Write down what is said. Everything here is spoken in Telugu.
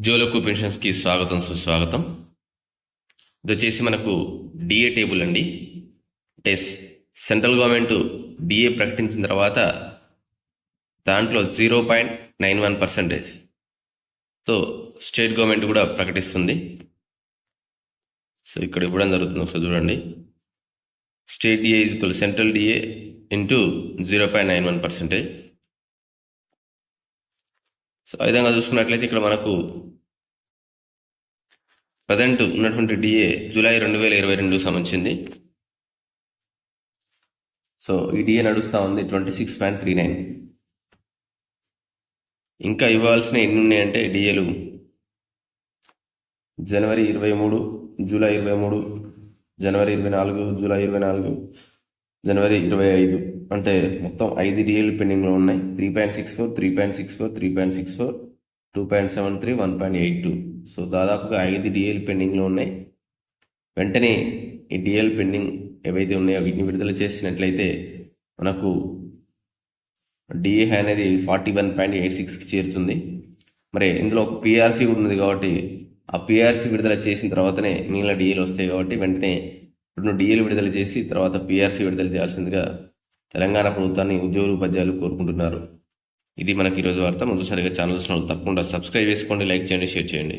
జోలోకు పెన్షన్స్కి స్వాగతం సుస్వాగతం. ఇది వచ్చేసి మనకు డిఏ టేబుల్ అండి. అంటే సెంట్రల్ గవర్నమెంట్ డిఏ ప్రకటించిన తర్వాత దాంట్లో zero point nine one percentage. So state government కూడా ప్రకటిస్తుంది. సో ఇక్కడ ఇవ్వడం జరుగుతుంది ఒకసారి చూడండి. State DA equal central DA into zero point nine one percentage. So ఆ విధంగా చూసుకున్నట్లయితే ఇక్కడ మనకు ప్రజెంట్ ఉన్నటువంటి డిఏ జూలై రెండు వేల ఇరవై రెండు సంబంధించింది. సో ఈ డిఏ నడుస్తూ ఉంది twenty six point three nine. ఇంకా ఇవ్వాల్సిన ఎన్ని ఉన్నాయంటే డిఏలు జనవరి ఇరవై మూడు జూలై ఇరవై మూడు జనవరి ఇరవై నాలుగు జూలై ఇరవై నాలుగు జనవరి ఇరవై ఐదు. అంటే మొత్తం ఐదు డిఏలు పెండింగ్లో ఉన్నాయి. Three point six four three point six four three point six four two point seven three one point eight two. So దాదాపుగా ఐదు డిఏలు పెండింగ్లో ఉన్నాయి. వెంటనే ఈ డిఎల్ పెండింగ్ ఏవైతే ఉన్నాయో వీటిని విడుదల చేసినట్లయితే మనకు డిఏ అనేది ఫార్టీ వన్ పాయింట్ ఎయిట్ సిక్స్కి చేరుతుంది. మరి ఇందులో ఒక పిఆర్సీ కూడా ఉంది కాబట్టి ఆ పిఆర్సీ విడుదల చేసిన తర్వాతనే మిగిలిన డిఏలు వస్తాయి కాబట్టి వెంటనే ఇప్పుడు డిఏలు విడుదల చేసి తర్వాత పిఆర్సీ విడుదల చేయాల్సిందిగా తెలంగాణ ప్రభుత్వాన్ని ఉద్యోగులు ఉపాధ్యాయులు కోరుకుంటున్నారు. ఇది మనకి ఈరోజు వార్త. మొదటిసారిగా ఛానల్స్లో తప్పకుండా సబ్స్క్రైబ్ చేసుకోండి లైక్ చేయండి షేర్ చేయండి.